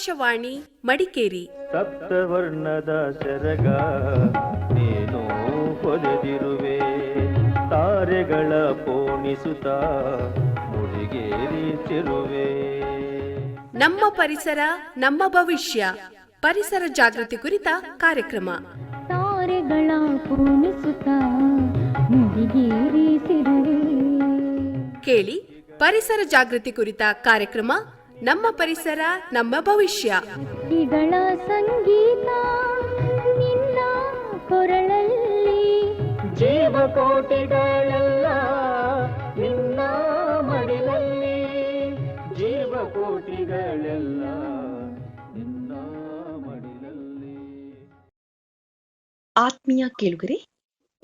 ಆಕಾಶವಾಣಿ ಮಡಿಕೇರಿ. ಸಪ್ತವರ್ಣದ ಸೆರಗ ನೀನು ಹೊದೆದಿರುವೆ ತಾರೆಗಳ ಪೋಣಿಸುತ್ತ ಮುಡಿಗೇರಿಸಿರುವೆ ನಮ್ಮ ಪರಿಸರ ನಮ್ಮ ಭವಿಷ್ಯ ಪರಿಸರ ಜಾಗೃತಿ ಕುರಿತ ಕಾರ್ಯಕ್ರಮ. ತಾರೆಗಳ ಪೋಣಿಸುತ್ತ ಮುಡಿಗೇರಿಸಿರುವೆ ಕೇಳಿ ಪರಿಸರ ಜಾಗೃತಿ ಕುರಿತ ಕಾರ್ಯಕ್ರಮ ನಮ್ಮ ಪರಿಸರ ನಮ್ಮ ಭವಿಷ್ಯ. ಸಂಗೀತ ನಿನ್ನ ಕೊರಳಲ್ಲಿ. ಜೀವಕೋಟಿಗಳೆಲ್ಲ ನಿನ್ನ ಮಡಿಲಲ್ಲಿ. ಜೀವಕೋಟಿಗಳೆಲ್ಲ ನಿನ್ನ ಮಡಿಲಲ್ಲಿ. ಆತ್ಮೀಯ ಕೇಳುಗರೆ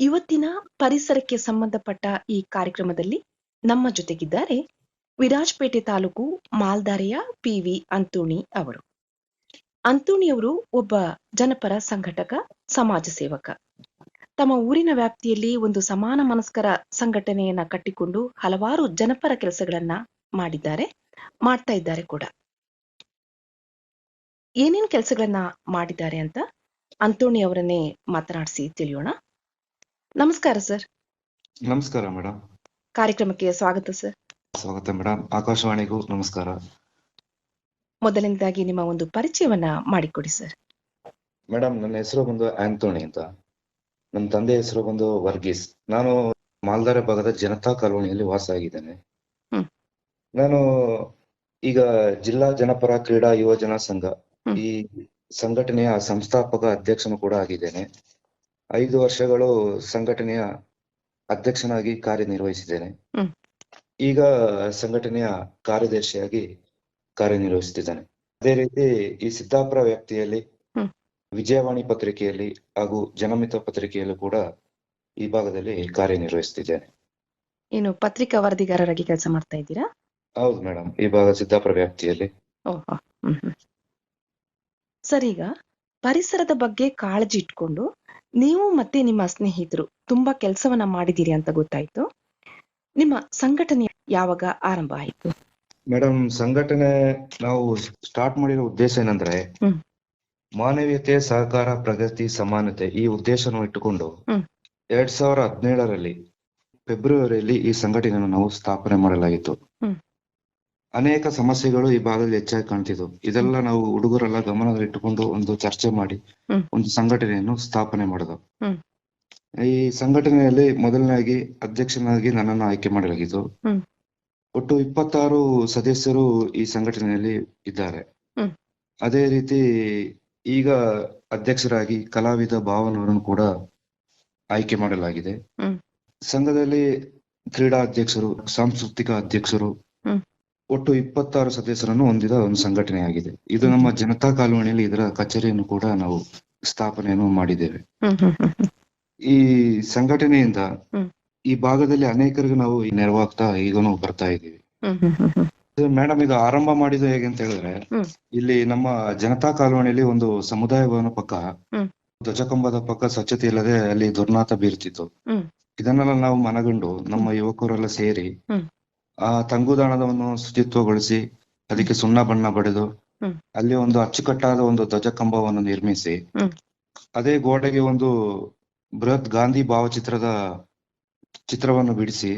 ಇವತ್ತಿನ ಪರಿಸರಕ್ಕೆ ಸಂಬಂಧಪಟ್ಟ ಈ ಕಾರ್ಯಕ್ರಮದಲ್ಲಿ ನಮ್ಮ ಜೊತೆಗಿದ್ದಾರೆ ವಿರಾಜಪೇಟೆ ತಾಲೂಕು ಮಾಲ್ದಾರೆಯ ಪಿ ವಿ ಅಂತೋಣಿ ಅವರು ಅಂತೋಣಿಯವರು ಒಬ್ಬ ಜನಪರ ಸಂಘಟಕ ಸಮಾಜ ಸೇವಕ. ತಮ್ಮ ಊರಿನ ವ್ಯಾಪ್ತಿಯಲ್ಲಿ ಒಂದು ಸಮಾನ ಮನಸ್ಕರ ಸಂಘಟನೆಯನ್ನ ಕಟ್ಟಿಕೊಂಡು ಹಲವಾರು ಜನಪರ ಕೆಲಸಗಳನ್ನ ಮಾಡಿದ್ದಾರೆ ಮಾಡ್ತಾ ಇದ್ದಾರೆ ಕೂಡ. ಏನೇನ್ ಕೆಲಸಗಳನ್ನ ಮಾಡಿದ್ದಾರೆ ಅಂತ ಅಂತೋಣಿ ಅವರನ್ನೇ ಮಾತನಾಡಿಸಿ ತಿಳಿಯೋಣ. ನಮಸ್ಕಾರ ಸರ್. ನಮಸ್ಕಾರ ಮೇಡಮ್ ಕಾರ್ಯಕ್ರಮಕ್ಕೆ ಸ್ವಾಗತ ಸರ್. ಸ್ವಾಗತ ಮೇಡಮ್ ಆಕಾಶವಾಣಿಗೂ ನಮಸ್ಕಾರ. ಮೊದಲನೇದಾಗಿ ನಿಮ್ಮ ಒಂದು ಪರಿಚಯವನ್ನ ಮಾಡಿಕೊಡಿ ಸರ್. ಮೇಡಮ್ ನನ್ನ ಹೆಸರು ಬಂದು ಆಂಟೋನಿ ಅಂತ. ನನ್ನ ತಂದೆ ಹೆಸರು ಬಂದು ವರ್ಗೀಸ್. ನಾನು ಮಾಲ್ದಾರ ಭಾಗದ ಜನತಾ ಕಾಲೋನಿಯಲ್ಲಿ ವಾಸ ಆಗಿದ್ದೇನೆ. ನಾನು ಈಗ ಜಿಲ್ಲಾ ಜನಪರ ಕ್ರೀಡಾ ಯುವಜನ ಸಂಘ ಈ ಸಂಘಟನೆಯ ಸಂಸ್ಥಾಪಕ ಅಧ್ಯಕ್ಷನು ಕೂಡ ಆಗಿದ್ದೇನೆ. ಐದು ವರ್ಷಗಳು ಸಂಘಟನೆಯ ಅಧ್ಯಕ್ಷನಾಗಿ ಕಾರ್ಯನಿರ್ವಹಿಸಿದ್ದೇನೆ. ಈಗ ಸಂಘಟನೆಯ ಕಾರ್ಯದರ್ಶಿಯಾಗಿ ಕಾರ್ಯನಿರ್ವಹಿಸುತ್ತಿದ್ದಾನೆ. ಅದೇ ರೀತಿ ಈ ಸಿದ್ದಾಪುರ ವ್ಯಾಪ್ತಿಯಲ್ಲಿ ವಿಜಯವಾಣಿ ಪತ್ರಿಕೆಯಲ್ಲಿ ಹಾಗೂ ಜನಮಿತ ಪತ್ರಿಕೆಯಲ್ಲೂ ಕೂಡ ಈ ಭಾಗದಲ್ಲಿ ಕಾರ್ಯನಿರ್ವಹಿಸುತ್ತಿದ್ದೇನೆ. ಏನು ಪತ್ರಿಕಾ ವರದಿಗಾರರಾಗಿ ಕೆಲಸ ಮಾಡ್ತಾ ಇದ್ದೀರಾ? ಹೌದು ಮೇಡಮ್ ಈ ಭಾಗ ಸಿದ್ದಾಪುರ ವ್ಯಾಪ್ತಿಯಲ್ಲಿ. ಸರಿ ಈಗ ಪರಿಸರದ ಬಗ್ಗೆ ಕಾಳಜಿ ಇಟ್ಕೊಂಡು ನೀವು ಮತ್ತೆ ನಿಮ್ಮ ಸ್ನೇಹಿತರು ತುಂಬಾ ಕೆಲಸವನ್ನ ಮಾಡಿದೀರಿ ಅಂತ ಗೊತ್ತಾಯ್ತು. ನಿಮ್ಮ ಸಂಘಟನೆ ಯಾವಾಗ ಆರಂಭ ಆಯಿತು ಮೇಡಮ್ ಸಂಘಟನೆ ನಾವು ಸ್ಟಾರ್ಟ್ ಮಾಡಿರೋ ಉದ್ದೇಶ ಏನಂದ್ರೆ ಹ್ಮ್. ಮಾನವೀಯತೆ ಸಹಕಾರ ಪ್ರಗತಿ ಸಮಾನತೆ ಈ ಉದ್ದೇಶವನ್ನು ಇಟ್ಟುಕೊಂಡು ಹ್ಮ್. ಎರಡ್ ಸಾವಿರ ಹದಿನೇಳರಲ್ಲಿ ಫೆಬ್ರವರಿಯಲ್ಲಿ ಈ ಸಂಘಟನೆಯನ್ನು ನಾವು ಸ್ಥಾಪನೆ ಮಾಡಲಾಗಿತ್ತು ಹ್ಮ್. ಅನೇಕ ಸಮಸ್ಯೆಗಳು ಈ ಭಾಗದಲ್ಲಿ ಹೆಚ್ಚಾಗಿ ಕಾಣ್ತಿದ್ವು ಇದೆಲ್ಲ ನಾವು ಹುಡುಗರೆಲ್ಲ ಗಮನದಲ್ಲಿಟ್ಟುಕೊಂಡು ಒಂದು ಚರ್ಚೆ ಮಾಡಿ ಹ್ಮ್. ಒಂದು ಸಂಘಟನೆಯನ್ನು ಸ್ಥಾಪನೆ ಮಾಡಿದವು ಹ್ಮ್. ಈ ಸಂಘಟನೆಯಲ್ಲಿ ಮೊದಲನೇಯಾಗಿ ಅಧ್ಯಕ್ಷನಾಗಿ ನನ್ನನ್ನು ಆಯ್ಕೆ ಮಾಡಲಾಗಿತ್ತು. ಒಟ್ಟು ಇಪ್ಪತ್ತಾರು ಸದಸ್ಯರು ಈ ಸಂಘಟನೆಯಲ್ಲಿ ಇದ್ದಾರೆ. ಅದೇ ರೀತಿ ಈಗ ಅಧ್ಯಕ್ಷರಾಗಿ ಕಲಾವಿದ ಭಾವನವರನ್ನು ಕೂಡ ಆಯ್ಕೆ ಮಾಡಲಾಗಿದೆ. ಸಂಘದಲ್ಲಿ ಕ್ರೀಡಾ ಅಧ್ಯಕ್ಷರು ಸಾಂಸ್ಕೃತಿಕ ಅಧ್ಯಕ್ಷರು ಒಟ್ಟು ಇಪ್ಪತ್ತಾರು ಸದಸ್ಯರನ್ನು ಹೊಂದಿದ ಒಂದು ಸಂಘಟನೆಯಾಗಿದೆ. ಇದು ನಮ್ಮ ಜನತಾ ಕಾಲೋನಿಯಲ್ಲಿ ಇದರ ಕಚೇರಿಯನ್ನು ಕೂಡ ನಾವು ಸ್ಥಾಪನೆಯನ್ನು ಮಾಡಿದ್ದೇವೆ. ಈ ಸಂಘಟನೆಯಿಂದ ಈ ಭಾಗದಲ್ಲಿ ಅನೇಕರಿಗೆ ನಾವು ನೆರವಾಗ್ತಾ ಈಗನೂ ಬರ್ತಾ ಹ್ಮ್. ಮೇಡಮ್ ಇದು ಆರಂಭ ಮಾಡಿದ್ದು ಹೇಗೆ ಅಂತ ಹೇಳಿದ್ರೆ ಇಲ್ಲಿ ನಮ್ಮ ಜನತಾ ಕಾಲೋನಿಯಲ್ಲಿ ಒಂದು ಸಮುದಾಯ ಭವನ ಪಕ್ಕ. ಧ್ವಜಕಂಬದ ಪಕ್ಕ ಸ್ವಚ್ಛತೆ ಇಲ್ಲದೆ ಅಲ್ಲಿ ದುರ್ನಾತ ಬೀರ್ತಿತ್ತು. ಇದನ್ನೆಲ್ಲ ನಾವು ಮನಗಂಡು ನಮ್ಮ ಯುವಕರೆಲ್ಲ ಸೇರಿ. ಆ ತಂಗುದಾಣವನ್ನು ಶುಚಿತ್ವಗೊಳಿಸಿ ಅದಕ್ಕೆ ಸುಣ್ಣ ಬಣ್ಣ ಬಡಿದು ಅಲ್ಲಿ ಒಂದು ಅಚ್ಚುಕಟ್ಟಾದ ಒಂದು ಧ್ವಜ ಕಂಬವನ್ನು ನಿರ್ಮಿಸಿ ಅದೇ ಗೋಡೆಗೆ ಒಂದು ಬೃಹತ್ ಗಾಂಧಿ ಭಾವಚಿತ್ರದ ಚಿತ್ರವನ್ನು ಬಿಡಿಸಿ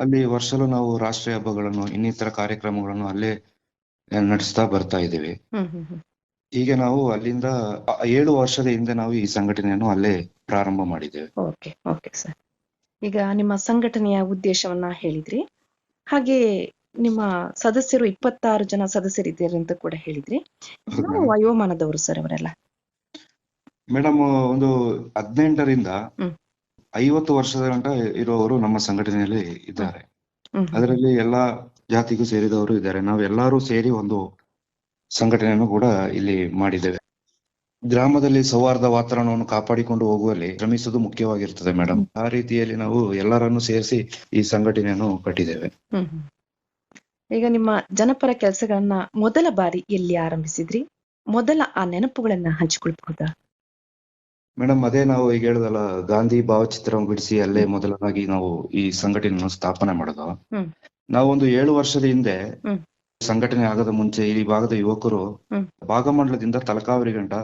ಅಲ್ಲಿ ವರ್ಷಲು ನಾವು ರಾಷ್ಟ್ರೀಯ ಹಬ್ಬಗಳನ್ನು ಇನ್ನಿತರ ಕಾರ್ಯಕ್ರಮಗಳನ್ನು ಅಲ್ಲೇ ನಡೆಸ್ತಾ ಬರ್ತಾ ಇದ್ದೇವೆ. ಹೀಗೆ ನಾವು ಅಲ್ಲಿಂದ ಏಳು ವರ್ಷದ ಹಿಂದೆ ನಾವು ಈ ಸಂಘಟನೆಯನ್ನು ಅಲ್ಲೇ ಪ್ರಾರಂಭ ಮಾಡಿದ್ದೇವೆ. Okay okay sir. ಈಗ ನಿಮ್ಮ ಸಂಘಟನೆಯ ಉದ್ದೇಶವನ್ನ ಹೇಳಿದ್ರಿ. ಹಾಗೆ ನಿಮ್ಮ ಸದಸ್ಯರು ಇಪ್ಪತ್ತಾರು ಜನ ಸದಸ್ಯರಿದ್ದಾರೆ ಅಂತ ಕೂಡ ಹೇಳಿದ್ರಿ. ಯಾವ ವಯೋಮಾನದವರು ಸರ್ ಅವರೆಲ್ಲ. ಮೇಡಮ್ ಒಂದು ಹದಿನೆಂಟರಿಂದ. ಐವತ್ತು ವರ್ಷದ ಗಂಟ ಇರುವವರು ನಮ್ಮ ಸಂಘಟನೆಯಲ್ಲಿ ಇದ್ದಾರೆ. ಅದರಲ್ಲಿ ಎಲ್ಲಾ ಜಾತಿಗೂ ಸೇರಿದವರು ಇದ್ದಾರೆ. ನಾವೆಲ್ಲರೂ ಸೇರಿ ಒಂದು ಸಂಘಟನೆಯನ್ನು ಕೂಡ ಇಲ್ಲಿ ಮಾಡಿದ್ದೇವೆ. ಗ್ರಾಮದಲ್ಲಿ ಸೌಹಾರ್ದ ವಾತಾವರಣವನ್ನು ಕಾಪಾಡಿಕೊಂಡು ಹೋಗುವಲ್ಲಿ ಶ್ರಮಿಸುವುದು ಮುಖ್ಯವಾಗಿರ್ತದೆ ಮೇಡಮ್. ಆ ರೀತಿಯಲ್ಲಿ ನಾವು ಎಲ್ಲರನ್ನು ಸೇರಿಸಿ ಈ ಸಂಘಟನೆಯನ್ನು ಕಟ್ಟಿದ್ದೇವೆ. ಈಗ ನಿಮ್ಮ ಜನಪರ ಕೆಲಸಗಳನ್ನ ಮೊದಲ ಬಾರಿ ಎಲ್ಲಿ ಆರಂಭಿಸಿದ್ರಿ? ಮೊದಲ ಆ ನೆನಪುಗಳನ್ನ ಹಂಚಿಕೊಳ್ಬಹುದಾ? ಮೇಡಮ್ ಅದೇ ನಾವು ಈಗ ಹೇಳಿದಲ್ಲ ಗಾಂಧಿ ಭಾವಚಿತ್ರ ಬಿಡಿಸಿ ಅಲ್ಲೇ ಮೊದಲನಾಗಿ ನಾವು ಈ ಸಂಘಟನೆಯನ್ನು ಸ್ಥಾಪನೆ ಮಾಡೋದು. ನಾವು ಒಂದು ಏಳು ವರ್ಷದ ಹಿಂದೆ. ಸಂಘಟನೆ ಆಗದ ಮುಂಚೆ ಈ ಭಾಗದ ಯುವಕರು. ಭಾಗಮಂಡಲದಿಂದ ತಲಕಾವರಿ ಗಂಟ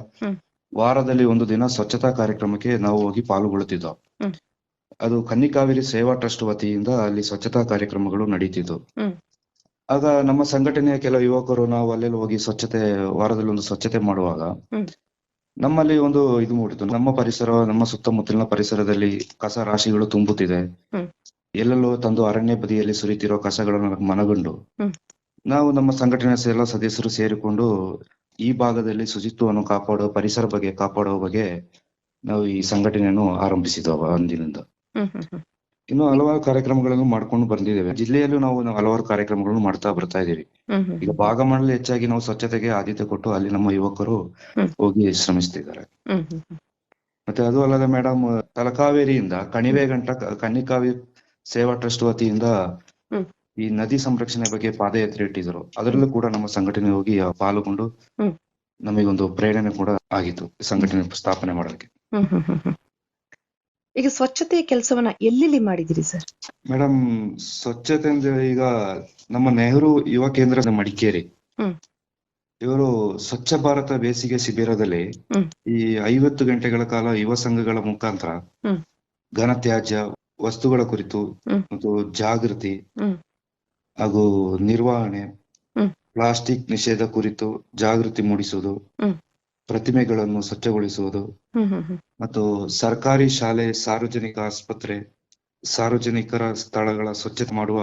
ವಾರದಲ್ಲಿ ಒಂದು ದಿನ ಸ್ವಚ್ಛತಾ ಕಾರ್ಯಕ್ರಮಕ್ಕೆ ನಾವು ಹೋಗಿ ಪಾಲ್ಗೊಳ್ಳುತ್ತಿದ್ದೋ ಅದು ಕನ್ನಿಕಾವೇರಿ ಸೇವಾ ಟ್ರಸ್ಟ್ ವತಿಯಿಂದ ಅಲ್ಲಿ ಸ್ವಚ್ಛತಾ ಕಾರ್ಯಕ್ರಮಗಳು ನಡೀತಿದ್ವು ಆಗ ನಮ್ಮ ಸಂಘಟನೆಯ ಕೆಲವು ಯುವಕರು ನಾವು ಅಲ್ಲೆಲ್ಲ ಹೋಗಿ ಸ್ವಚ್ಛತೆ ವಾರದಲ್ಲಿ ಒಂದು ಸ್ವಚ್ಛತೆ ಮಾಡುವಾಗ. ನಮ್ಮಲ್ಲಿ ಒಂದು ಇದು ಮೂಡಿತು ನಮ್ಮ ಪರಿಸರ ನಮ್ಮ ಸುತ್ತಮುತ್ತಲಿನ ಪರಿಸರದಲ್ಲಿ ಕಸ ರಾಶಿಗಳು ತುಂಬುತ್ತಿದೆ. ಎಲ್ಲೆಲ್ಲೋ ತಂದು ಅರಣ್ಯ ಬದಿಯಲ್ಲಿ ಸುರಿತಿರೋ ಕಸಗಳನ್ನು ಮನಗೊಂಡು. ನಾವು ನಮ್ಮ ಸಂಘಟನೆ ಎಲ್ಲ ಸದಸ್ಯರು ಸೇರಿಕೊಂಡು ಈ ಭಾಗದಲ್ಲಿ ಶುಚಿತ್ವವನ್ನು ಕಾಪಾಡುವ ಪರಿಸರ ಬಗ್ಗೆ ಕಾಪಾಡುವ ಬಗ್ಗೆ ನಾವು ಈ ಸಂಘಟನೆಯನ್ನು ಆರಂಭಿಸಿದ್ವು ಅಂದಿನಿಂದ ಇನ್ನು ಹಲವಾರು ಕಾರ್ಯಕ್ರಮಗಳನ್ನು ಮಾಡ್ಕೊಂಡು ಬಂದಿದ್ದೇವೆ. ಜಿಲ್ಲೆಯಲ್ಲೂ ನಾವು ಹಲವಾರು ಕಾರ್ಯಕ್ರಮಗಳನ್ನು ಮಾಡ್ತಾ ಬರ್ತಾ ಇದ್ದೀವಿ. ಈಗ ಭಾಗಮಂಡಲ ಹೆಚ್ಚಾಗಿ ನಾವು ಸ್ವಚ್ಛತೆಗೆ ಆದ್ಯತೆ ಕೊಟ್ಟು ಅಲ್ಲಿ ನಮ್ಮ ಯುವಕರು ಹೋಗಿ ಶ್ರಮಿಸ್ತಿದ್ದಾರೆ. ಮತ್ತೆ ಅದು ಅಲ್ಲದೆ ಮೇಡಮ್ ತಲಕಾವೇರಿಯಿಂದ ಕಣಿವೆ ಗಂಟ ಕಣಿಕಾವಿ ಕನ್ನಿಕಾವಿ ಸೇವಾ ಟ್ರಸ್ಟ್ ವತಿಯಿಂದ ಈ ನದಿ ಸಂರಕ್ಷಣೆ ಬಗ್ಗೆ ಪಾದಯಾತ್ರೆ ಇಟ್ಟಿದ್ರು ಅದರಲ್ಲೂ ಕೂಡ ನಮ್ಮ ಸಂಘಟನೆ ಹೋಗಿ ಪಾಲ್ಗೊಂಡು. ನಮಗೊಂದು ಪ್ರೇರಣೆ ಕೂಡ ಆಗಿತ್ತು ಸಂಘಟನೆ ಸ್ಥಾಪನೆ ಮಾಡೋದಕ್ಕೆ. ಈಗ ಸ್ವಚ್ಛತೆಯ ಕೆಲಸವನ್ನ ಎಲ್ಲೆಲ್ಲಿ ಮಾಡಿದಿರಿ ಸರ್ ಮೇಡಮ್ ಸ್ವಚ್ಛತೆ ಅಂದ್ರೆ ಈಗ ನಮ್ಮ ನೆಹರು ಯುವ ಕೇಂದ್ರದ ಮಡಿಕೇರಿ. ಇವರು ಸ್ವಚ್ಛ ಭಾರತ ಬೇಸಿಗೆ ಶಿಬಿರದಲ್ಲಿ ಈ ಐವತ್ತು ಗಂಟೆಗಳ ಕಾಲ ಯುವ ಸಂಘಗಳ ಮುಖಾಂತರ. ಘನತ್ಯಾಜ್ಯ ವಸ್ತುಗಳ ಕುರಿತು. ಮತ್ತು ಜಾಗೃತಿ ಹಾಗೂ ನಿರ್ವಹಣೆ ಪ್ಲಾಸ್ಟಿಕ್ ನಿಷೇಧ ಕುರಿತು ಜಾಗೃತಿ ಮೂಡಿಸುವುದು. ಪ್ರತಿಮೆಗಳನ್ನು ಸ್ವಚ್ಛಗೊಳಿಸುವುದು. ಮತ್ತು ಸರ್ಕಾರಿ ಶಾಲೆ ಸಾರ್ವಜನಿಕ ಆಸ್ಪತ್ರೆ ಸಾರ್ವಜನಿಕರ ಸ್ಥಳಗಳ ಸ್ವಚ್ಛತೆ ಮಾಡುವ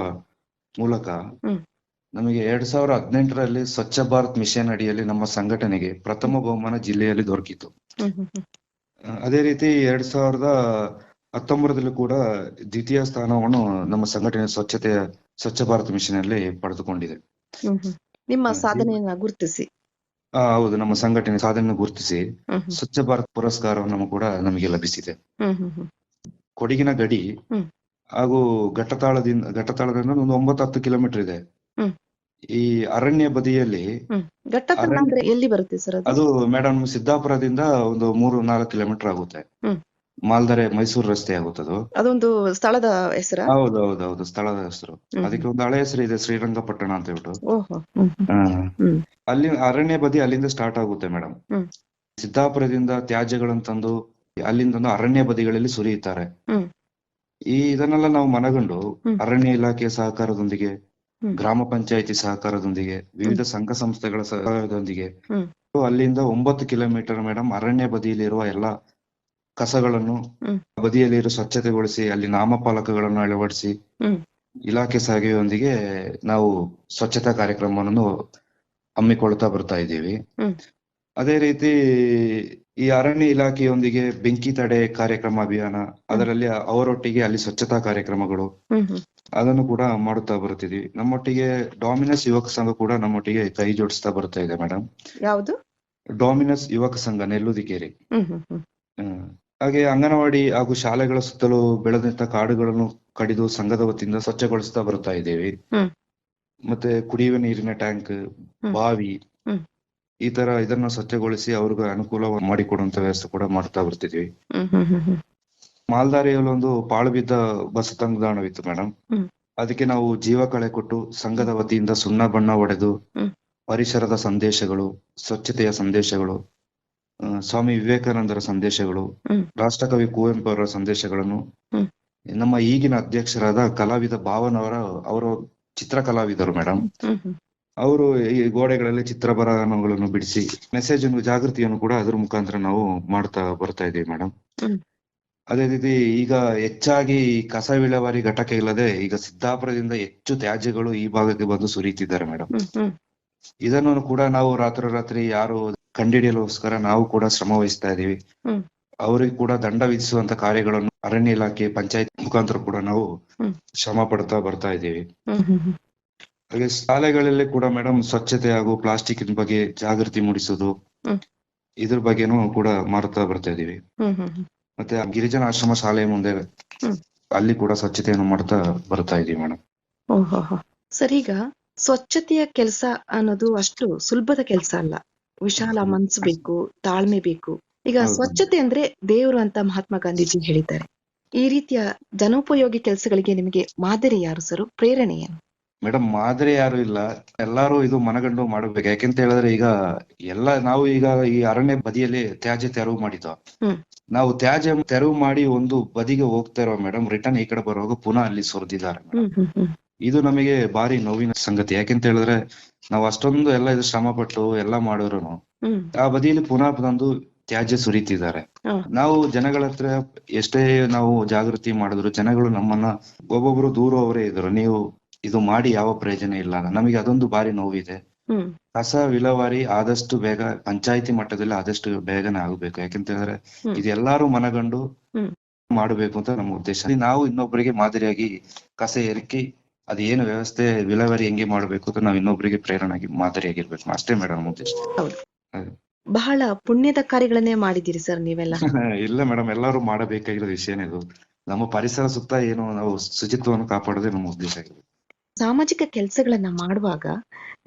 ಮೂಲಕ. ನಮಗೆ ಎರಡ್ ಸಾವಿರದ ಹದಿನೆಂಟರಲ್ಲಿ ಸ್ವಚ್ಛ ಭಾರತ್ ಮಿಷನ್ ಅಡಿಯಲ್ಲಿ ನಮ್ಮ ಸಂಘಟನೆಗೆ ಪ್ರಥಮ ಬಹುಮಾನ ಜಿಲ್ಲೆಯಲ್ಲಿ ದೊರಕಿತು. ಅದೇ ರೀತಿ ಎರಡ್ ಸಾವಿರದ ಹತ್ತೊಂಬತ್ತರಲ್ಲಿ ಕೂಡ ದ್ವಿತೀಯ ಸ್ಥಾನವನ್ನು ನಮ್ಮ ಸಂಘಟನೆ ಸ್ವಚ್ಛತೆಯ ಸ್ವಚ್ಛ ಭಾರತ್ ಮಿಷನ್ ಅಲ್ಲಿ ಪಡೆದುಕೊಂಡಿದೆ. ನಿಮ್ಮ. ಸಾಧನೆಯನ್ನ ಗುರುತಿಸಿ. ಹೌದು ನಮ್ಮ ಸಂಘಟನೆ ಸಾಧನೆ ಗುರುತಿಸಿ ಸ್ವಚ್ಛ ಭಾರತ್ ಪುರಸ್ಕಾರವನ್ನು ಕೂಡ ನಮಗೆ ಲಭಿಸಿದೆ. ಕೊಡಗಿನ ಗಡಿ. ಹಾಗೂ ಘಟ್ಟತಾಳದಿಂದ ಘಟ್ಟತಾಳದಿಂದ ಒಂದು ಒಂಬತ್ತು ಹತ್ತು ಕಿಲೋಮೀಟರ್ ಇದೆ. ಈ ಅರಣ್ಯ ಬದಿಯಲ್ಲಿ ಎಲ್ಲಿ ಬರುತ್ತೆ ಸರ್ ಅದು? ಮೇಡಮ್ ಸಿದ್ದಾಪುರದಿಂದ ಒಂದು ಮೂರು ನಾಲ್ಕು ಕಿಲೋಮೀಟರ್ ಆಗುತ್ತೆ. ಮಾಲ್ದರೆ ಮೈಸೂರು ರಸ್ತೆ ಆಗುತ್ತದು? ಅದೊಂದು ಸ್ಥಳದ ಹೆಸರ? ಹೌದು ಹೌದು ಹೌದು ಸ್ಥಳದ ಹೆಸರು. ಅದಕ್ಕೆ ಒಂದು ಹಳೆ ಹೆಸರು ಇದೆ ಶ್ರೀರಂಗಪಟ್ಟಣ ಅಂತ ಹೇಳ್ಬಿಟ್ಟು. ಓಹೋ. ಅಲ್ಲಿ ಅರಣ್ಯ ಬದಿ ಅಲ್ಲಿಂದ ಸ್ಟಾರ್ಟ್ ಆಗುತ್ತೆ ಮೇಡಮ್ ಸಿದ್ದಾಪುರದಿಂದ ತ್ಯಾಜ್ಯಗಳನ್ನು ತಂದು ಅಲ್ಲಿಂದ ಅರಣ್ಯ ಬದಿಗಳಲ್ಲಿ ಸುರಿಯುತ್ತಾರೆ. ಈ ಇದನ್ನೆಲ್ಲ ನಾವು ಮನಗಂಡು ಅರಣ್ಯ ಇಲಾಖೆಯ ಸಹಕಾರದೊಂದಿಗೆ ಗ್ರಾಮ ಪಂಚಾಯಿತಿ ಸಹಕಾರದೊಂದಿಗೆ ವಿವಿಧ ಸಂಘ ಸಂಸ್ಥೆಗಳ ಸಹಕಾರದೊಂದಿಗೆ. ಅಲ್ಲಿಂದ ಒಂಬತ್ತು ಕಿಲೋಮೀಟರ್ ಮೇಡಮ್ ಅರಣ್ಯ ಬದಿಯಲ್ಲಿರುವ ಎಲ್ಲ ಕಸಗಳನ್ನು ಬದಿಯಲ್ಲಿ ಬದಿಯಲ್ಲಿರೋ ಸ್ವಚ್ಛತೆಗೊಳಿಸಿ ಅಲ್ಲಿ ನಾಮಫಲಕಗಳನ್ನು ಅಳವಡಿಸಿ. ಇಲಾಖೆ ಸಾಗಿಯೊಂದಿಗೆ ನಾವು ಸ್ವಚ್ಛತಾ ಕಾರ್ಯಕ್ರಮವನ್ನು ಹಮ್ಮಿಕೊಳ್ತಾ ಬರ್ತಾ ಇದ್ದೀವಿ. ಅದೇ ರೀತಿ ಈ ಅರಣ್ಯ ಇಲಾಖೆಯೊಂದಿಗೆ ಬೆಂಕಿ ತಡೆ ಕಾರ್ಯಕ್ರಮ ಅಭಿಯಾನ ಅದರಲ್ಲಿ ಅವರೊಟ್ಟಿಗೆ ಅಲ್ಲಿ ಸ್ವಚ್ಛತಾ ಕಾರ್ಯಕ್ರಮಗಳು ಅದನ್ನು ಕೂಡ ಮಾಡುತ್ತಾ ಬರ್ತಿದ್ವಿ. ನಮ್ಮೊಟ್ಟಿಗೆ ಡಾಮಿನಸ್ ಯುವಕ ಸಂಘ ಕೂಡ ನಮ್ಮೊಟ್ಟಿಗೆ ಕೈ ಜೋಡಿಸ್ತಾ ಬರ್ತಾ ಇದೆ ಮೇಡಮ್ ಯಾವುದು? ಡಾಮಿನಸ್ ಯುವಕ ಸಂಘ ನೆಲ್ಲುದಿಕೇರಿ. ಹಾಗೆ ಅಂಗನವಾಡಿ ಹಾಗೂ ಶಾಲೆಗಳ ಸುತ್ತಲೂ ಬೆಳೆದಂತ ಕಾಡುಗಳನ್ನು ಕಡಿದು ಸಂಘದ ವತಿಯಿಂದ ಸ್ವಚ್ಛಗೊಳಿಸ್ತಾ ಬರ್ತಾ ಇದ್ದೇವೆ. ಮತ್ತೆ ಕುಡಿಯುವ ನೀರಿನ ಟ್ಯಾಂಕ್. ಬಾವಿ ಈ ತರ ಇದನ್ನ ಸ್ವಚ್ಛಗೊಳಿಸಿ ಅವ್ರಿಗೆ ಅನುಕೂಲ ಮಾಡಿಕೊಡುವಂತ ವ್ಯವಸ್ಥೆ ಕೂಡ ಮಾಡ್ತಾ ಬರ್ತಿದ್ವಿ. ಮಾಲ್ದಾರಿಯಲ್ಲಿ ಒಂದು ಪಾಳು ಬಿದ್ದ ಬಸ್ ತಂಗುದಾಣವಿತ್ತು ಮೇಡಮ್. ಅದಕ್ಕೆ ನಾವು ಜೀವ ಕಳೆ ಕೊಟ್ಟು ಸಂಘದ ವತಿಯಿಂದ ಸುಣ್ಣ ಬಣ್ಣ ಒಡೆದು ಪರಿಸರದ ಸಂದೇಶಗಳು ಸ್ವಚ್ಛತೆಯ ಸಂದೇಶಗಳು ಸ್ವಾಮಿ ವಿವೇಕಾನಂದರ ಸಂದೇಶಗಳು ರಾಷ್ಟ್ರಕವಿ ಕುವೆಂಪು ಅವರ ಸಂದೇಶಗಳನ್ನು ನಮ್ಮ ಈಗಿನ ಅಧ್ಯಕ್ಷರಾದ ಕಲಾವಿದ ಭಾವನ್ ಅವರ ಅವರು ಚಿತ್ರ ಕಲಾವಿದರು ಮೇಡಮ್ ಅವರು ಈ ಗೋಡೆಗಳಲ್ಲಿ ಚಿತ್ರಬರಹಗಳನ್ನು ಬಿಡಿಸಿ ಮೆಸೇಜ್ ಅನ್ನು ಜಾಗೃತಿಯನ್ನು ಕೂಡ ಅದರ ಮುಖಾಂತರ ನಾವು ಮಾಡ್ತಾ ಬರ್ತಾ ಇದೀವಿ ಮೇಡಮ್ ಅದೇ ರೀತಿ ಈಗ ಹೆಚ್ಚಾಗಿ ಕಸ ವಿಲೇವಾರಿ ಘಟಕ ಇಲ್ಲದೆ ಈಗ ಸಿದ್ದಾಪುರದಿಂದ ಹೆಚ್ಚು ತ್ಯಾಜ್ಯಗಳು ಈ ಭಾಗಕ್ಕೆ ಬಂದು ಸುರಿಯುತ್ತಿದ್ದಾರೆ ಮೇಡಮ್ ಇದನ್ನು ಕೂಡ ನಾವು ರಾತ್ರೋರಾತ್ರಿ ಯಾರು ಕಂಡಿಡಿಯಲುಗೋಸ್ಕರ ನಾವು ಕೂಡ ಶ್ರಮ ವಹಿಸ್ತಾ ಇದೀವಿ. ಅವರಿಗೆ ಕೂಡ ದಂಡ ವಿಧಿಸುವಂತ ಕಾರ್ಯಗಳನ್ನು ಅರಣ್ಯ ಇಲಾಖೆ ಪಂಚಾಯತ್ ಮುಖಾಂತರ ಕೂಡ ನಾವು. ಶ್ರಮ ಪಡ್ತಾ ಬರ್ತಾ ಇದ್ದೀವಿ. ಹಾಗೆ ಶಾಲೆಗಳಲ್ಲಿ ಕೂಡ ಮೇಡಮ್ ಸ್ವಚ್ಛತೆ ಹಾಗೂ ಪ್ಲಾಸ್ಟಿಕ್ ಬಗ್ಗೆ ಜಾಗೃತಿ ಮೂಡಿಸೋದು. ಇದ್ರ ಬಗ್ಗೆನೂ ಕೂಡ ಮಾಡ್ತಾ ಬರ್ತಾ ಇದೀವಿ ಮತ್ತೆ ಗಿರಿಜನ ಆಶ್ರಮ ಶಾಲೆಯ ಮುಂದೆ ಅಲ್ಲಿ ಕೂಡ ಸ್ವಚ್ಛತೆಯನ್ನು ಮಾಡ್ತಾ ಬರ್ತಾ ಇದೀವಿ ಮೇಡಮ್ ಸರಿ ಸರ್ ಈಗ ಸ್ವಚ್ಛತೆಯ ಕೆಲಸ ಅನ್ನೋದು ಅಷ್ಟು ಸುಲಭದ ಕೆಲಸ ಅಲ್ಲ. ವಿಶಾಲ ಮನ್ಸು ಬೇಕು ತಾಳ್ಮೆ ಬೇಕು. ಈಗ ಸ್ವಚ್ಛತೆ ಅಂದ್ರೆ ದೇವರು ಅಂತ ಮಹಾತ್ಮ ಗಾಂಧೀಜಿ ಹೇಳಿದ್ದಾರೆ. ಈ ರೀತಿಯ ಜನೋಪಯೋಗಿ ಕೆಲಸಗಳಿಗೆ ನಿಮಗೆ ಮಾದರಿ ಯಾರು ಸರ್? ಪ್ರೇರಣೆ ಏನು? ಮೇಡಮ್ ಮಾದರಿ ಯಾರು ಇಲ್ಲ. ಎಲ್ಲಾರು ಇದು ಮನಗಂಡು ಮಾಡಬೇಕು. ಯಾಕೆಂತ ಹೇಳಿದ್ರೆ ಈಗ ಎಲ್ಲ ನಾವು ಈಗ ಈ ಅರಣ್ಯ ಬದಿಯಲ್ಲಿ ತ್ಯಾಜ್ಯ ತೆರವು ಮಾಡಿದ್ದು. ನಾವು ತ್ಯಾಜ್ಯ ತೆರವು ಮಾಡಿ ಒಂದು ಬದಿಗೆ ಹೋಗ್ತಾ ಇರೋ ಮೇಡಮ್ ರಿಟರ್ನ್ ಈ ಕಡೆ ಬರುವಾಗ ಪುನಃ ಅಲ್ಲಿ ಸುರಿದಿದ್ದಾರೆ ಇದು ನಮಗೆ ಭಾರಿ ನೋವಿನ ಸಂಗತಿ. ಯಾಕೆಂತ ಹೇಳಿದ್ರೆ ನಾವು ಅಷ್ಟೊಂದು ಎಲ್ಲ ಇದು ಶ್ರಮ ಪಟ್ಟು ಎಲ್ಲ ಮಾಡಿದ್ರು ಆ ಬದಿಯಲ್ಲಿ ಪುನಃ ತಂದು ತ್ಯಾಜ್ಯ ಸುರಿತಿದ್ದಾರೆ. ನಾವು ಜನಗಳ ಹತ್ರ ಎಷ್ಟೇ ನಾವು ಜಾಗೃತಿ ಮಾಡಿದ್ರು ಜನಗಳು ನಮ್ಮನ್ನ ಒಬ್ಬೊಬ್ರು ದೂರ ಅವರೇ ಇದ್ರು. ನೀವು ಇದು ಮಾಡಿ ಯಾವ ಪ್ರಯೋಜನ ಇಲ್ಲ ನಮಗೆ ಅದೊಂದು ಬಾರಿ ನೋವಿದೆ. ಕಸ ವಿಲವಾರಿ ಆದಷ್ಟು ಬೇಗ ಪಂಚಾಯತಿ ಮಟ್ಟದಲ್ಲಿ ಆದಷ್ಟು ಬೇಗನೆ ಆಗ್ಬೇಕು. ಯಾಕೆಂತ ಹೇಳಿದ್ರೆ. ಇದೆಲ್ಲಾರು ಮನಗಂಡು ಮಾಡಬೇಕು ಅಂತ ನಮ್ಮ ಉದ್ದೇಶ. ನಾವು ಇನ್ನೊಬ್ಬರಿಗೆ ಮಾದರಿಯಾಗಿ ಕಸ ಎರಕಿ ಅದ್ ಏನು ವ್ಯವಸ್ಥೆ ವಿಲೇವಾರಿ ಹೆಂಗೆ ಮಾಡಬೇಕು ಅಂತ ನಾವು ಇನ್ನೊಬ್ಬರಿಗೆ ಪ್ರೇರಣಾಗಿ ಮಾದರಿಯಾಗಿರ್ಬೇಕು ಅಷ್ಟೇ ಮೇಡಮ್ ಉದ್ದೇಶ ಬಹಳ ಪುಣ್ಯದ ಕಾರ್ಯಗಳನ್ನೇ ಮಾಡಿದ್ದೀರಿ ಸರ್ ನೀವೆಲ್ಲ. ಇಲ್ಲ ಮೇಡಮ್ ಎಲ್ಲರೂ ಮಾಡಬೇಕಾಗಿರೋ ವಿಷಯನೇ ಇದು. ನಮ್ಮ ಪರಿಸರ ಸುತ್ತ ಏನು ನಾವು ಶುಚಿತ್ವವನ್ನು ಕಾಪಾಡೋದೇ ನಮ್ಮ ಉದ್ದೇಶ ಆಗಿದೆ ಸಾಮಾಜಿಕ ಕೆಲಸಗಳನ್ನ ಮಾಡುವಾಗ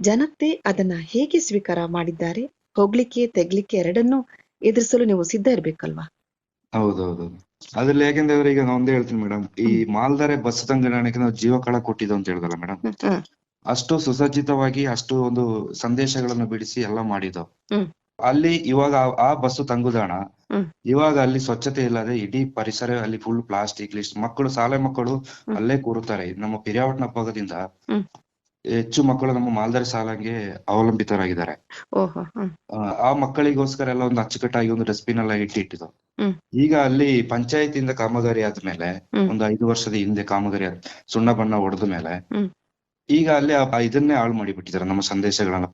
ಜನತೆ ಅದನ್ನ ಹೇಗೆ ಸ್ವೀಕಾರ ಮಾಡಿದ್ದಾರೆ? ಹೋಗ್ಲಿಕ್ಕೆ ತೆಗ್ಲಿಕ್ಕೆ ಎರಡನ್ನೂ ಎದುರಿಸಲು ನೀವು ಸಿದ್ಧ ಇರ್ಬೇಕಲ್ವಾ? ಹೌದೌದು ಅದ್ರಲ್ಲಿ ಯಾಕೆಂದ್ರೆ ಈಗ ಒಂದೇ ಹೇಳ್ತೀನಿ ಮೇಡಮ್ ಈ ಮಾಲ್ದಾರೆ ಬಸ್ ತಂಗಡಾಣಕ್ಕೆ ನಾವು ಜೀವ ಕಳ ಕೊಟ್ಟಿದ್ದು ಅಂತ ಹೇಳಿದಲ್ಲ ಮೇಡಮ್ ಅಷ್ಟು ಸುಸಜ್ಜಿತವಾಗಿ ಅಷ್ಟು ಒಂದು ಸಂದೇಶಗಳನ್ನು ಬಿಡಿಸಿ ಎಲ್ಲ ಮಾಡಿದ್ದು ಅಲ್ಲಿ ಇವಾಗ ಆ- ಬಸ್ಸು ತಂಗುದಾಣ. ಇವಾಗ ಅಲ್ಲಿ ಸ್ವಚ್ಛತೆ ಇಲ್ಲದೆ ಇಡೀ ಪರಿಸರ ಅಲ್ಲಿ ಫುಲ್ ಪ್ಲಾಸ್ಟಿಕ್ ಲಿಸ್ಟ್ ಮಕ್ಕಳು ಶಾಲೆ ಮಕ್ಕಳು ಅಲ್ಲೇ ಕೂರುತ್ತಾರೆ. ನಮ್ಮ ಪಿರಿಯಾವಟ್ನ ಭಾಗದಿಂದ. ಹೆಚ್ಚು ಮಕ್ಕಳು ನಮ್ಮ ಮಾಲ್ದಾರಿ ಸಾಲಂಗೆ ಅವಲಂಬಿತರಾಗಿದ್ದಾರೆ. ಆ, ಮಕ್ಕಳಿಗೋಸ್ಕರ ಎಲ್ಲ ಒಂದು ಅಚ್ಚುಕಟ್ಟಾಗಿ ಒಂದು ಡಸ್ಟ್ಬಿನ್ ಎಲ್ಲ ಇಟ್ಟಿಟ್ಟಿದ್ದು. ಈಗ ಅಲ್ಲಿ ಪಂಚಾಯತಿಯಿಂದ ಕಾಮಗಾರಿ ಆದ್ಮೇಲೆ. ಒಂದು ಐದು ವರ್ಷದ ಹಿಂದೆ ಕಾಮಗಾರಿ ಆದ್ ಸುಣ್ಣ ಬಣ್ಣ ಹೊಡೆದ ಮೇಲೆ ಈಗ ಅಲ್ಲಿ ಇದನ್ನೇ ಹಾಳು ಮಾಡಿಬಿಟ್ಟಿದ್ದಾರೆ ನಮ್ಮ ಸಂದೇಶಗಳನ್ನ.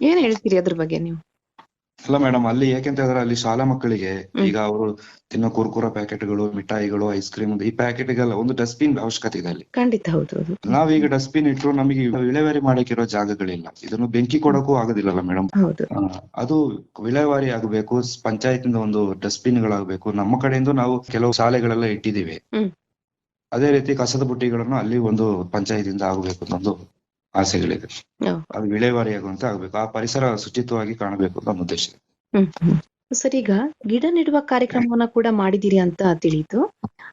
ಏನ್ ಹೇಳ್ತೀರಿ ಅದ್ರ ಬಗ್ಗೆ ನೀವು? ಅಲ್ಲ ಮೇಡಮ್ ಅಲ್ಲಿ ಯಾಕೆಂತ ಹೇಳಿದ್ರೆ ಅಲ್ಲಿ ಶಾಲಾ ಮಕ್ಕಳಿಗೆ ಈಗ ಅವರು ತಿನ್ನೋ ಕುರ್ಕುರ ಪ್ಯಾಕೆಟ್ಗಳು ಮಿಠಾಯಿಗಳು ಐಸ್ ಕ್ರೀಮ್ ಈ ಪ್ಯಾಕೆಟ್ಗೆಲ್ಲ ಒಂದು ಡಸ್ಟ್ಬಿನ್ ಅವಶ್ಯಕತೆ ಇದೆ ಅಲ್ಲಿ. ಖಂಡಿತ ಹೌದು ನಾವೀಗ ಡಸ್ಟ್ಬಿನ್ ಇಟ್ಟರು ನಮಗೆ ವಿಲೇವಾರಿ ಮಾಡಕ್ಕಿರೋ ಜಾಗಗಳಿಲ್ಲ. ಇದನ್ನು ಬೆಂಕಿ ಕೊಡಕ್ಕೂ ಆಗೋದಿಲ್ಲಲ್ಲ ಮೇಡಮ್ ಅದು ವಿಲೇವಾರಿ ಆಗಬೇಕು ಪಂಚಾಯತಿಂದ ಒಂದು ಡಸ್ಟ್ಬಿನ್ ಗಳಾಗಬೇಕು ನಮ್ಮ ಕಡೆಯಿಂದ ನಾವು ಕೆಲವು ಶಾಲೆಗಳೆಲ್ಲ ಇಟ್ಟಿದೀವಿ ಅದೇ ರೀತಿ ಕಸದ ಬುಟ್ಟಿಗಳನ್ನು ಅಲ್ಲಿ ಒಂದು ಪಂಚಾಯತಿಂದ ಆಗಬೇಕು ಅಂತ ಒಂದು ಆಸೆಗಳಿದೆ. ಅದು ವಿಲೇವಾರಿ ಆಗುವಂತೆ ಆಗ್ಬೇಕು. ಆ ಪರಿಸರ ಶುಚಿತ್ವವಾಗಿ ಕಾಣಬೇಕು ಅಂತ ನಮ್ಮ ಉದ್ದೇಶ. ಸರ್ ಈಗ ಗಿಡ ನೆಡುವ ಕಾರ್ಯಕ್ರಮವನ್ನ ಕೂಡ ಮಾಡಿದಿರಿ ಅಂತ ತಿಳಿಯಿತು.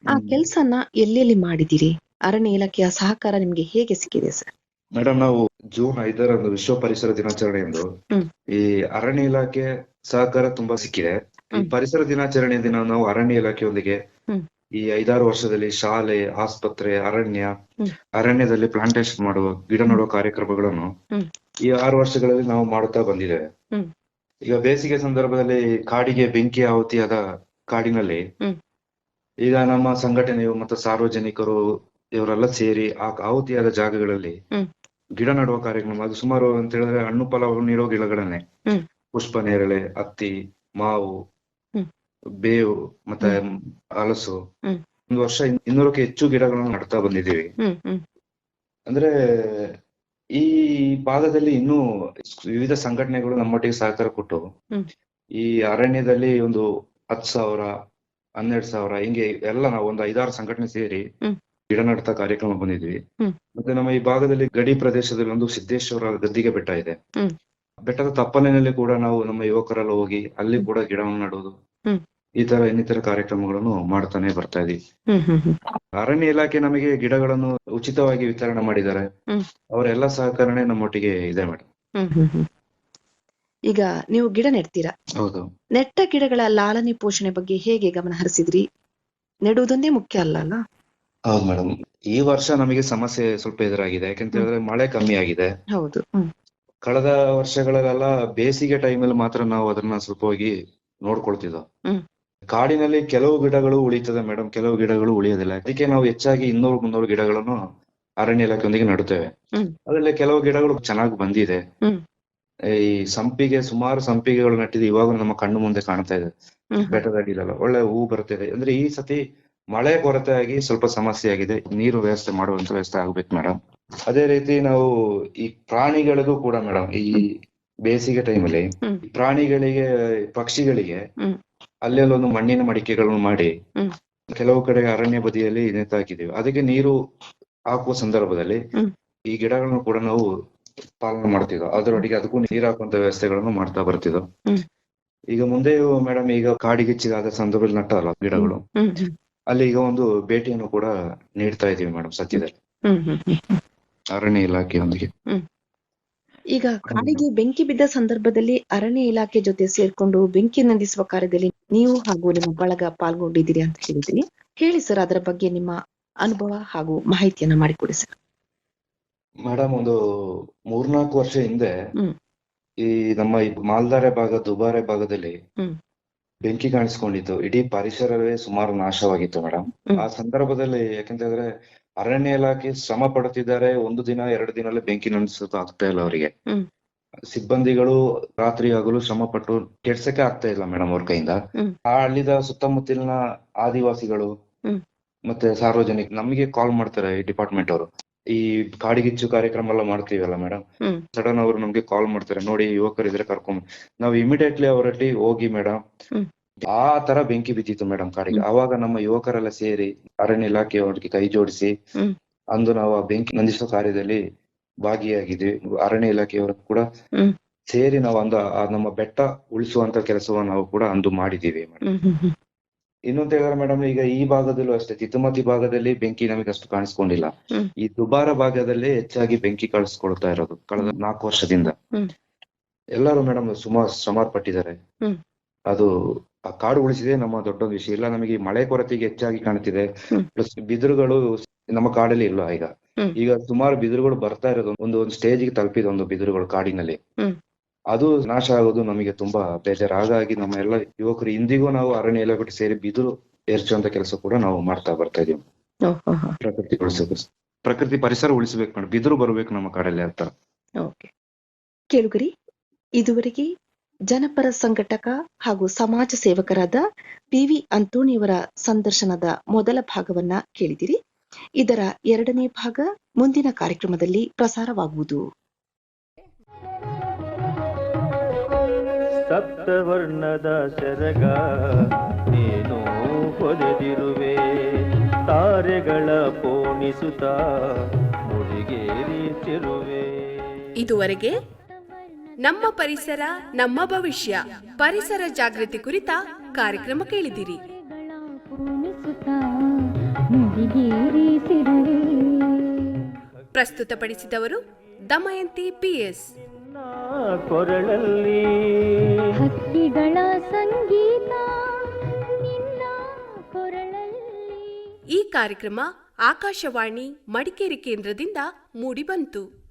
ಆ ಕೆಲಸನ ಎಲ್ಲೆಲ್ಲಿ ಮಾಡಿದಿರಿ ಅರಣ್ಯ ಇಲಾಖೆಯ ಸಹಕಾರ ನಿಮ್ಗೆ ಹೇಗೆ ಸಿಕ್ಕಿದೆ ಸರ್? ಮೇಡಮ್ ನಾವು ಜೂನ್ ಐದರಂದು ವಿಶ್ವ ಪರಿಸರ ದಿನಾಚರಣೆ ಎಂದು ಈ ಅರಣ್ಯ ಇಲಾಖೆ ಸಹಕಾರ ತುಂಬಾ ಸಿಕ್ಕಿದೆ. ಈ ಪರಿಸರ ದಿನಾಚರಣೆಯ ದಿನ ನಾವು ಅರಣ್ಯ ಇಲಾಖೆಯೊಂದಿಗೆ. ಈ ಐದಾರು ವರ್ಷದಲ್ಲಿ ಶಾಲೆ ಆಸ್ಪತ್ರೆ ಅರಣ್ಯ ಅರಣ್ಯದಲ್ಲಿ ಪ್ಲಾಂಟೇಶನ್ ಮಾಡುವ ಗಿಡ ನೆಡುವ ಕಾರ್ಯಕ್ರಮಗಳನ್ನು ಈ ಆರು ವರ್ಷಗಳಲ್ಲಿ ನಾವು ಮಾಡುತ್ತಾ ಬಂದಿದ್ದೇವೆ. ಈಗ ಬೇಸಿಗೆ ಸಂದರ್ಭದಲ್ಲಿ ಕಾಡಿಗೆ ಬೆಂಕಿ ಆಹುತಿಯಾದ ಕಾಡಿನಲ್ಲಿ ಈಗ ನಮ್ಮ ಸಂಘಟನೆಯು ಮತ್ತು ಸಾರ್ವಜನಿಕರು ಇವರೆಲ್ಲ ಸೇರಿ ಆ ಆಹುತಿಯಾದ ಜಾಗಗಳಲ್ಲಿ ಗಿಡ ನೆಡುವ ಕಾರ್ಯಕ್ರಮ ಅದು ಸುಮಾರು ಅಂತ ಹೇಳಿದ್ರೆ ಹಣ್ಣು ಫಲ ನೀಡೋ ಗಿಡಗಳನ್ನೇ. ಪುಷ್ಪ ನೇರಳೆ ಹತ್ತಿ ಮಾವು. ಬೇವು ಮತ್ತೆ ಹಲಸು ಒಂದು ವರ್ಷ ಇನ್- ಇನ್ನೂರಕ್ಕೆ ಹೆಚ್ಚು ಗಿಡಗಳನ್ನು ನಡ್ತಾ ಬಂದಿದ್ದೀವಿ. ಅಂದ್ರೆ ಈ ಭಾಗದಲ್ಲಿ ಇನ್ನೂ ವಿವಿಧ ಸಂಘಟನೆಗಳು ನಮ್ಮೊಟ್ಟಿಗೆ ಸಹಕಾರ ಕೊಟ್ಟು. ಈ ಅರಣ್ಯದಲ್ಲಿ ಒಂದು ಹತ್ ಸಾವಿರ ಹನ್ನೆರಡು ಸಾವಿರ ಹಿಂಗೆ ಎಲ್ಲ ನಾವು ಒಂದು ಐದಾರು ಸಂಘಟನೆ ಸೇರಿ ಗಿಡ ನಡ್ತಾ ಕಾರ್ಯಕ್ರಮ ಬಂದಿದ್ವಿ. ಮತ್ತೆ ನಮ್ಮ ಈ ಭಾಗದಲ್ಲಿ ಗಡಿ ಪ್ರದೇಶದಲ್ಲಿ ಒಂದು ಸಿದ್ದೇಶ್ವರ ಗದ್ದಿಗೆ ಬೆಟ್ಟ ಇದೆ. ಬೆಟ್ಟದ ತಪ್ಪಲಿನಲ್ಲಿ ಕೂಡ ನಾವು ನಮ್ಮ ಯುವಕರೆಲ್ಲ ಹೋಗಿ ಅಲ್ಲಿ ಕೂಡ ಗಿಡವನ್ನು ನೆಡೋದು ಹ್ಮ್. ಈ ತರ ಇನ್ನಿತರ ಕಾರ್ಯಕ್ರಮಗಳನ್ನು ಮಾಡ್ತಾನೆ ಬರ್ತಾ ಇದೀವಿ. ಅರಣ್ಯ ಇಲಾಖೆ ನಮಗೆ ಗಿಡಗಳನ್ನು ಉಚಿತವಾಗಿ ವಿತರಣೆ ಮಾಡಿದ್ದಾರೆ. ಅವರೆಲ್ಲ ಸಹಕರಣೆ ನಮ್ಮೊಟ್ಟಿಗೆ ಇದೆ ಮೇಡಮ್ ಈಗ ನೀವು ಗಿಡ ನೆಡ್ತೀರಾ? ಹೌದು. ನೆಟ್ಟ ಗಿಡಗಳ ಲಾಲನೆ ಪೋಷಣೆ ಬಗ್ಗೆ ಹೇಗೆ ಗಮನ ಹರಿಸಿದ್ರಿ? ನೆಡುವುದೊಂದೇ ಮುಖ್ಯ ಅಲ್ಲ ಅಲ್ಲ? ಹೌದು ಮೇಡಮ್ ಈ ವರ್ಷ ನಮಗೆ ಸಮಸ್ಯೆ ಸ್ವಲ್ಪ ಎದುರಾಗಿದೆ. ಯಾಕಂತ ಹೇಳಿದ್ರೆ ಮಳೆ ಕಮ್ಮಿ ಆಗಿದೆ. ಹೌದು. ಕಳೆದ ವರ್ಷಗಳಲ್ಲೆಲ್ಲ ಬೇಸಿಗೆ ಟೈಮಲ್ಲಿ ಮಾತ್ರ ನಾವು ಅದನ್ನ ಸ್ವಲ್ಪ ಹೋಗಿ ನೋಡ್ಕೊಳ್ತಿದ್ದೋ? ಕಾಡಿನಲ್ಲಿ ಕೆಲವು ಗಿಡಗಳು ಉಳಿತದೆ ಮೇಡಮ್ ಕೆಲವು ಗಿಡಗಳು ಉಳಿಯೋದಿಲ್ಲ ಅದಕ್ಕೆ ನಾವು ಹೆಚ್ಚಾಗಿ ಇನ್ನೂರು ಮುನ್ನೂರು ಗಿಡಗಳನ್ನು ಅರಣ್ಯ ಇಲಾಖೆಯೊಂದಿಗೆ ನಡುತ್ತೇವೆ. ಅದ್ರಲ್ಲಿ ಕೆಲವು ಗಿಡಗಳು ಚೆನ್ನಾಗಿ ಬಂದಿದೆ. ಈ ಸಂಪಿಗೆ ಸುಮಾರು ಸಂಪಿಗೆಗಳು ನೆಟ್ಟಿದೆ. ಇವಾಗ ನಮ್ಮ ಕಣ್ಣು ಮುಂದೆ ಕಾಣ್ತಾ ಇದೆ. ಬೆಟ್ಟದಾಗಿಲ್ಲ ಒಳ್ಳೆ ಹೂ ಬರ್ತಿದೆ ಅಂದ್ರೆ ಈ ಸತಿ ಮಳೆ ಕೊರತೆ ಆಗಿ ಸ್ವಲ್ಪ ಸಮಸ್ಯೆ ಆಗಿದೆ. ನೀರು ವ್ಯವಸ್ಥೆ ಮಾಡುವಂತ ವ್ಯವಸ್ಥೆ ಆಗ್ಬೇಕು ಮೇಡಮ್ ಅದೇ ರೀತಿ ನಾವು ಈ ಪ್ರಾಣಿಗಳಿಗೂ ಕೂಡ ಮೇಡಮ್ ಈ ಬೇಸಿಗೆ ಟೈಮಲ್ಲಿ. ಪ್ರಾಣಿಗಳಿಗೆ ಪಕ್ಷಿಗಳಿಗೆ ಅಲ್ಲೆಲ್ಲ ಅಲ್ಲೆಲ್ಲೊಂದು ಮಣ್ಣಿನ ಮಡಿಕೆಗಳನ್ನು ಮಾಡಿ ಕೆಲವು ಕಡೆ ಅರಣ್ಯ ಬದಿಯಲ್ಲಿ ನೇತಾಕಿದ್ದೀವಿ ಅದಕ್ಕೆ ನೀರು ಹಾಕುವ ಸಂದರ್ಭದಲ್ಲಿ ಈ ಗಿಡಗಳನ್ನು ಕೂಡ ನಾವು ಪಾಲನೆ ಮಾಡ್ತಿದ್ದೋ ಅದರೊಟ್ಟಿಗೆ ಅದಕ್ಕೂ ನೀರು ಹಾಕುವಂತ ವ್ಯವಸ್ಥೆಗಳನ್ನು ಮಾಡ್ತಾ ಬರ್ತಿದ್ದೋ. ಈಗ ಮುಂದೆ ಮೇಡಮ್ ಈಗ ಕಾಡಿಗಿಚ್ಚಿದಾದ ಸಂದರ್ಭದಲ್ಲಿ ನಟ್ಟಲ್ಲ ಗಿಡಗಳು. ಅಲ್ಲಿ ಈಗ ಒಂದು ಭೇಟಿಯನ್ನು ಕೂಡ ನೀಡ್ತಾ ಇದೀವಿ ಮೇಡಮ್ ಸತ್ಯದಲ್ಲಿ. ಅರಣ್ಯ ಇಲಾಖೆಯೊಂದಿಗೆ. ಈಗ ಕಾಡಿಗೆ ಬೆಂಕಿ ಬಿದ್ದ ಸಂದರ್ಭದಲ್ಲಿ ಅರಣ್ಯ ಇಲಾಖೆ ಜೊತೆ ಸೇರ್ಕೊಂಡು ಬೆಂಕಿ ನಂದಿಸುವ ಕಾರ್ಯದಲ್ಲಿ ನೀವು ಹಾಗೂ ನಿಮ್ಮ ಬಳಗ ಪಾಲ್ಗೊಂಡಿದ್ದೀರಿ ಅಂತ ಹೇಳಿದ್ರಿ ಹೇಳಿ ಸರ್ ಅದರ ಬಗ್ಗೆ ನಿಮ್ಮ ಅನುಭವ ಹಾಗೂ ಮಾಹಿತಿಯನ್ನ ಮಾಡಿಕೊಡಿ ಸರ್. ಮೇಡಮ್ ಒಂದು ಮೂರ್ನಾಲ್ಕು ವರ್ಷ ಹಿಂದೆ ಈ ನಮ್ಮ ಈ ಮಾಲ್ದಾರೆ ಭಾಗ ದುಬಾರೆ ಭಾಗದಲ್ಲಿ ಬೆಂಕಿ ಕಾಣಿಸ್ಕೊಂಡಿತ್ತು. ಇಡೀ ಪರಿಸರವೇ ಸುಮಾರು ನಾಶವಾಗಿತ್ತು ಮೇಡಮ್ ಆ ಸಂದರ್ಭದಲ್ಲಿ ಯಾಕಂತಂದ್ರೆ ಅರಣ್ಯ ಇಲಾಖೆ ಶ್ರಮ ಪಡುತ್ತಿದ್ದಾರೆ. ಒಂದು ದಿನ ಎರಡು ದಿನದಲ್ಲಿ ಬೆಂಕಿ ನಂದಿಸೋದು ಆಗ್ತಾ ಇಲ್ಲ ಅವರಿಗೆ. ಸಿಬ್ಬಂದಿಗಳು ರಾತ್ರಿ ಹಗಲು ಶ್ರಮ ಪಟ್ಟು ಕೆಡ್ಸಕ್ಕೆ ಆಗ್ತಾ ಇಲ್ಲ ಮೇಡಮ್ ಅವ್ರ ಕೈಯಿಂದ. ಆ ಹಳ್ಳಿದ ಸುತ್ತಮುತ್ತಲಿನ ಆದಿವಾಸಿಗಳು ಮತ್ತೆ ಸಾರ್ವಜನಿಕ ನಮಗೆ ಕಾಲ್ ಮಾಡ್ತಾರೆ ಈ ಡಿಪಾರ್ಟ್ಮೆಂಟ್ ಅವರು. ಈ ಕಾಡಿಗಿಚ್ಚು ಕಾರ್ಯಕ್ರಮ ಎಲ್ಲ ಮಾಡ್ತೀವಲ್ಲ ಮೇಡಮ್ ಸಡನ್ ಅವರು ನಮ್ಗೆ ಕಾಲ್ ಮಾಡ್ತಾರೆ. ನೋಡಿ ಯುವಕರು ಇದ್ರೆ ಕರ್ಕೊಂಡ್ ನಾವು ಇಮಿಡಿಯೇಟ್ಲಿ ಅವರಲ್ಲಿ ಹೋಗಿ ಮೇಡಮ್. ಆ ತರ ಬೆಂಕಿ ಬಿದ್ದಿತ್ತು ಮೇಡಮ್ ಕಾಡಿಗೆ ಆವಾಗ ಅವಾಗ ನಮ್ಮ ಯುವಕರೆಲ್ಲ ಸೇರಿ ಅರಣ್ಯ ಇಲಾಖೆಯವರಿಗೆ ಕೈ ಜೋಡಿಸಿ ಅಂದು ನಾವು ಆ ಬೆಂಕಿ ನಂದಿಸೋ ಕಾರ್ಯದಲ್ಲಿ ಭಾಗಿಯಾಗಿದ್ವಿ. ಅರಣ್ಯ ಇಲಾಖೆಯವರು ಕೂಡ ಸೇರಿ ನಾವು ಅಂದ ನಮ್ಮ ಬೆಟ್ಟ ಉಳಿಸುವಂತ ಕೆಲಸವನ್ನು ನಾವು ಕೂಡ ಅಂದು ಮಾಡಿದೀವಿ ಮೇಡಮ್ ಇನ್ನೊಂದು ಹೇಳಿದ್ರೆ ಮೇಡಮ್ ಈಗ ಈ ಭಾಗದಲ್ಲೂ ಅಷ್ಟೇ ತಿತುಮತಿ ಭಾಗದಲ್ಲಿ ಬೆಂಕಿ ನಮಗೆ ಅಷ್ಟು ಕಾಣಿಸ್ಕೊಂಡಿಲ್ಲ. ಈ ದುಬಾರ ಭಾಗದಲ್ಲಿ ಹೆಚ್ಚಾಗಿ ಬೆಂಕಿ ಕಾಣಿಸ್ಕೊಳ್ತಾ ಇರೋದು ಕಳೆದ ನಾಲ್ಕು ವರ್ಷದಿಂದ. ಎಲ್ಲರೂ ಮೇಡಮ್ ಸುಮಾರು ಶ್ರಮ ಪಟ್ಟಿದ್ದಾರೆ ಅದು ಆ ಕಾಡು ಉಳಿಸಿದೆ ನಮ್ಮ ದೊಡ್ಡ ವಿಷಯ. ಇಲ್ಲ ನಮಗೆ ಮಳೆ ಕೊರತೆಗೆ ಹೆಚ್ಚಾಗಿ ಕಾಣ್ತಿದೆ. ಪ್ಲಸ್ ಬಿದಿರುಗಳು ನಮ್ಮ ಕಾಡಲ್ಲಿ ಇಲ್ಲ ಈಗ. ಈಗ ಸುಮಾರು ಬಿದಿರುಗಳು ಬರ್ತಾ ಇರೋದು ಒಂದು ಒಂದು ಸ್ಟೇಜ್ಗೆ ತಲುಪಿದೆ ಒಂದು ಬಿದಿರುಗಳು ಕಾಡಿನಲ್ಲಿ. ಅದು ನಾಶ ಆಗೋದು ನಮಗೆ ತುಂಬಾ ಬೇಜಾರು. ಹಾಗಾಗಿ ನಮ್ಮ ಎಲ್ಲ ಯುವಕರು ಇಂದಿಗೂ ನಾವು ಅರಣ್ಯ ಇಲಾಖೆ ಸೇರಿ ಬಿದಿರು ಏರ್ಚುವಂತ ಕೆಲಸ ಕೂಡ ನಾವು ಮಾಡ್ತಾ ಬರ್ತಾ ಇದೀವಿ. ಪ್ರಕೃತಿ ಉಳಿಸಬೇಕು ಪ್ರಕೃತಿ ಪರಿಸರ ಉಳಿಸಬೇಕು ಬಿದಿರು ಬರ್ಬೇಕು ನಮ್ಮ ಕಾಡಲ್ಲಿ ಅಂತ. ಕೇಳುಗರಿ ಇದುವರೆಗೆ ಜನಪರ ಸಂಘಟಕ ಹಾಗೂ ಸಮಾಜ ಸೇವಕರಾದ ಪಿ ವಿ ಅಂತೋಣಿಯವರ ಸಂದರ್ಶನದ ಮೊದಲ ಭಾಗವನ್ನ ಕೇಳಿದಿರಿ. ಇದರ ಎರಡನೇ ಭಾಗ ಮುಂದಿನ ಕಾರ್ಯಕ್ರಮದಲ್ಲಿ ಪ್ರಸಾರವಾಗುವುದು. ಸಪ್ತವರ್ಣದ ಸೆರಗ ನೀನು ಹೊದೆದಿರುವೆ ತಾರೆಗಳ ಪೋಣಿಸುತ್ತ ಮುಡಿಗೇರಿಸಿರುವೆ ಇದುವರೆಗೆ ನಮ್ಮ ಪರಿಸರ ನಮ್ಮ ಭವಿಷ್ಯ ಪರಿಸರ ಜಾಗೃತಿ ಕುರಿತ ಕಾರ್ಯಕ್ರಮ ಕೇಳಿದಿರಿ. ಪ್ರಸ್ತುತಪಡಿಸಿದವರು ದಮಯಂತಿ ಪಿಎಸ್. ನಿನ್ನ ಕೊರಳಲ್ಲಿ ಹಕ್ಕಿಗಳ ಸಂಗೀತ ನಿನ್ನ ಕೊರಳಲ್ಲಿ. ಈ ಕಾರ್ಯಕ್ರಮ ಆಕಾಶವಾಣಿ ಮಡಿಕೇರಿ ಕೇಂದ್ರದಿಂದ ಮೂಡಿಬಂತು.